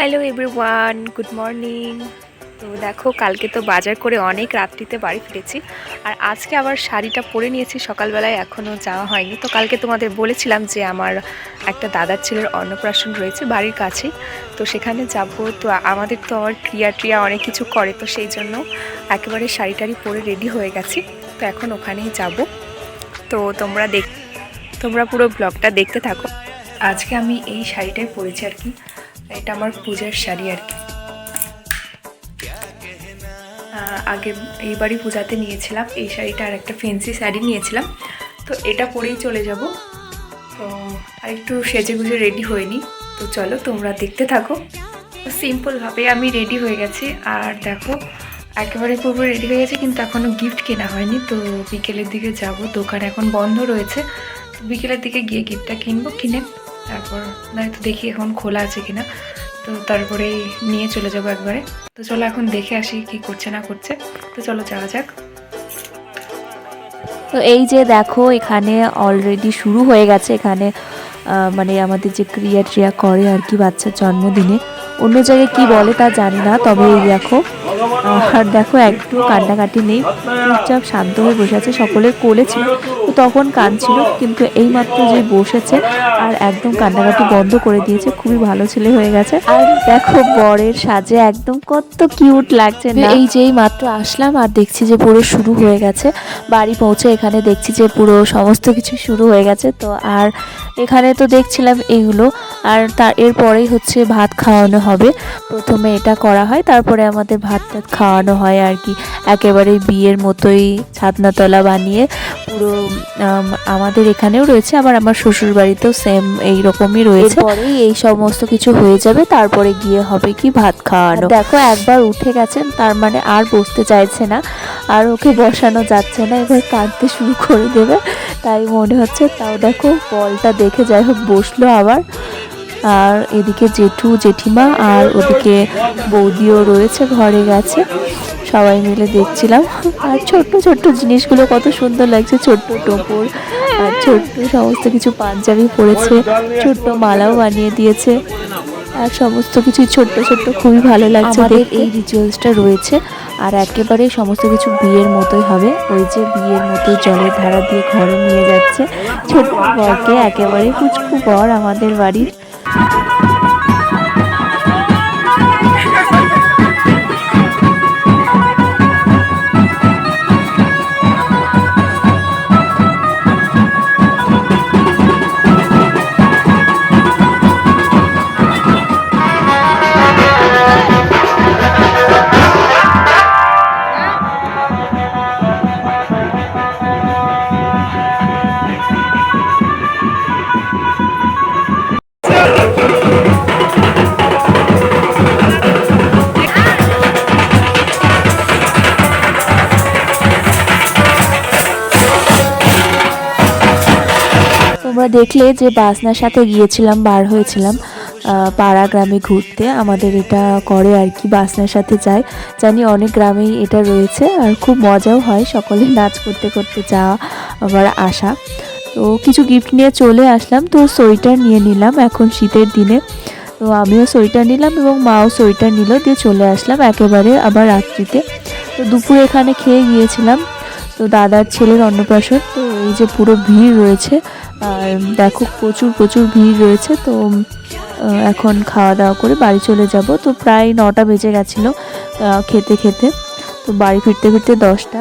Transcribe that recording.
Hello everyone good morning তো দেখো, কালকে তো বাজার করে অনেক রাত্রিতে বাড়ি ফিরেছি। আর আজকে আবার শাড়িটা পরে নিয়েছি, সকালবেলায় এখনও যাওয়া হয়নি। তো কালকে তোমাদের বলেছিলাম যে আমার একটা দাদার ছেলের অন্নপ্রাশন রয়েছে বাড়ির কাছেই। তো সেখানে যাব। তো আমাদের তো আমার ক্রিয়া ট্রিয়া অনেক কিছু করে, তো সেই জন্য একেবারে শাড়ি টাড়ি পরে রেডি হয়ে গেছি। তো এখন ওখানেই যাব। তো তোমরা দেখ, তোমরা পুরো ব্লগটা দেখতে থাকো। আজকে আমি এই শাড়িটাই পরেছি আর কি। এটা আমার পূজার শাড়ি আর কি। আগে এইবারই পূজাতে নিয়েছিলাম, এই শাড়িটা আর একটা ফেন্সি শাড়ি নিয়েছিলাম। তো এটা পরেই চলে যাব। তো আর একটু সেজে গুজে রেডি হয়নি। তো চলো তোমরা দেখতে থাকো। সিম্পলভাবে আমি রেডি হয়ে গেছি। আর দেখো, একেবারে পুরো রেডি হয়ে গেছে, কিন্তু এখনও গিফট কেনা হয়নি। তো বিকেলের দিকে যাব, দোকান এখন বন্ধ রয়েছে। বিকেলের দিকে গিয়ে গিফটটা কিনবো, কিনে তারপর নয়তো দেখি এখন খোলা আছে কিনা। তো তারপরেই নিয়ে চলে যাব একবারে। তো চলো এখন দেখে আসি কি করছে না করছে। তো চলো যাওয়া যাক। তো এই যে দেখো, এখানে অলরেডি শুরু হয়ে গেছে। এখানে মানে আমাদের যে ক্রিয়া ট্রিয়া করে আর কি বাচ্চার জন্মদিনে। অন্য জায়গায় কি বলে তা জানি না, তবে এই দেখো আর দেখো একটু কান্নাকাটি নেই। চুপচাপ শান্ত হয়ে বসে আছে। সকলের কোলে ছিল। তখন কাঁদছিল কিন্তু এই মাত্র যে বসেছে আর একদম কান্নাকাটি বন্ধ করে দিয়েছে, খুবই ভালো ছেলে হয়ে গেছে। আর দেখো বরের সাজে একদম কত কিউট লাগছে না। এই যেই মাত্র আসলাম আর দেখছি যে পুরো শুরু হয়ে গেছে। বাড়ি পৌঁছে এখানে দেখছি যে পুরো সমস্ত কিছু শুরু হয়ে গেছে, তো আর এখানে তো দেখছিলাম এগুলো। আর তার এরপরেই হচ্ছে ভাত খাওয়ানো হবে। প্রথমে এটা করা হয়, তারপরে আমাদের ভাত টাত খাওয়ানো হয় আর কি। একেবারে বিয়ের মতোই ছাদনাতলা বানিয়ে পুরো আমাদের এখানেও রয়েছে আবার আমার শ্বশুর বাড়িতেও সেম এই রকমই রয়েছে। পরেই এই সমস্ত কিছু হয়ে যাবে তারপরে গিয়ে হবে কি ভাত খাওয়ানো। দেখো একবার উঠে গেছেন তার মানে আর বসতে চাইছে না আর ওকে বসানো যাচ্ছে না এবার কাঁদতে শুরু করে দেবে। তাই মনে হচ্ছে তাও দেখো বলটা দেখে যাই হোক বসল আবার। আর এদিকে জেঠু জেঠিমা আর ওদিকে বৌদিও রয়েছে ঘরে গেছে। সবাই মিলে দেখছিলাম। আর ছোট্ট ছোট্ট জিনিসগুলো কত সুন্দর লাগছে। ছোট্ট টোপর আর ছোট্ট সমস্ত কিছু পাঞ্জাবি পরেছে ছোট্ট মালাও বানিয়ে দিয়েছে। আর সমস্ত কিছু ছোট্ট ছোট্ট খুবই ভালো লাগছে আমাদের এই রিচুয়ালসটা রয়েছে। আর একেবারে সমস্ত কিছু বিয়ের মতোই হবে। ওই যে বিয়ের মতো জলের ধারা দিয়ে ঘরে নিয়ে যাচ্ছে। ছোট্ট বরকে একেবারে কুচকু বর আমাদের বাড়ির। Thank you. তোমরা দেখলে যে বাসনার সাথে গিয়েছিলাম, বার হয়েছিলাম পাড়া গ্রামে ঘুরতে। আমাদের এটা করে আর কি, বাসনার সাথে যায়। জানি অনেক গ্রামেই এটা রয়েছে আর খুব মজাও হয় সকলে নাচ করতে করতে যাওয়া আবার আসা। তো কিছু গিফট নিয়ে চলে আসলাম। তো সোয়েটার নিয়ে নিলাম এখন শীতের দিনে। তো আমিও সোয়েটার নিলাম এবং মাও সোয়েটার নিল দিয়ে চলে আসলাম একেবারে আবার রাত্রিতে। তো দুপুরে এখানে খেয়ে গিয়েছিলাম। তো দাদার ছেলের অন্নপ্রাশন। তো এই যে পুরো ভিড় রয়েছে। আর দেখো প্রচুর প্রচুর ভিড় রয়েছে। তো এখন খাওয়া দাওয়া করে বাড়ি চলে যাব। তো প্রায় নটা বেজে গেছিল খেতে খেতে। তো বাড়ি ফিরতে ফিরতে দশটা।